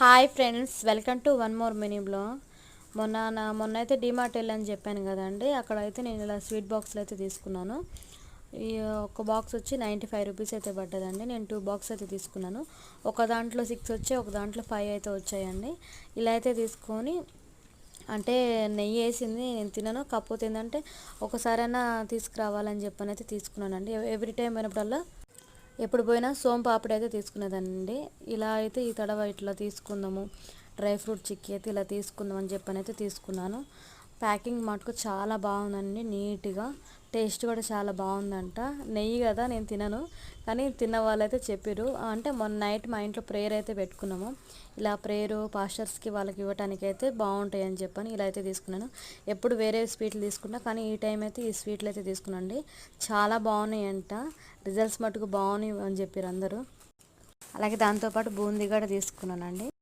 Hi friends welcome to one more mini మినీలో మొన్న నా మొన్న అయితే డిమార్ట్ వెళ్ళని చెప్పాను కదండి అక్కడ అయితే నేను ఇలా స్వీట్ బాక్స్లో అయితే తీసుకున్నాను. ఈ ఒక బాక్స్ వచ్చి నైంటీ ఫైవ్ రూపీస్ అయితే పడ్డదండి నేను టూ బాక్స్ అయితే తీసుకున్నాను. ఒక దాంట్లో సిక్స్ వచ్చి ఒక దాంట్లో ఫైవ్ అయితే వచ్చాయండి. ఇలా అయితే తీసుకొని అంటే నెయ్యి వేసింది నేను తినను కాకపోతే ఏంటంటే ఒకసారైనా తీసుకురావాలని చెప్పని అయితే తీసుకున్నానండి ఎవ్రీ టైం అయినప్పుడల్లా ఎప్పుడు పోయినా సోం పాపిడి అయితే తీసుకునేదండి ఇలా అయితే ఈ తడవ ఇట్లా తీసుకుందాము డ్రై ఫ్రూట్ చిక్కీ అయితే ఇలా తీసుకుందాం అని చెప్పని అయితే తీసుకున్నాను. ప్యాకింగ్ మటుకు చాలా బాగుందండి నీట్గా. టేస్ట్ కూడా చాలా బాగుందంట. నెయ్యి కదా నేను తినను కానీ తిన్న వాళ్ళైతే చెప్పారు అంటే మొన్న నైట్ మా ఇంట్లో ప్రేయర్ అయితే పెట్టుకున్నాము. ఇలా ప్రేయరు పాస్టర్స్కి వాళ్ళకి ఇవ్వటానికి అయితే బాగుంటాయి అని చెప్పని ఇలా అయితే తీసుకున్నాను. ఎప్పుడు వేరే స్వీట్లు తీసుకున్నా కానీ ఈ టైం అయితే ఈ స్వీట్లు అయితే తీసుకున్నాండి చాలా బాగున్నాయి అంట రిజల్ట్స్ మటుకు బాగున్నాయి అని చెప్పారు అందరూ. అలాగే దాంతోపాటు బూందీ కూడా తీసుకున్నానండి.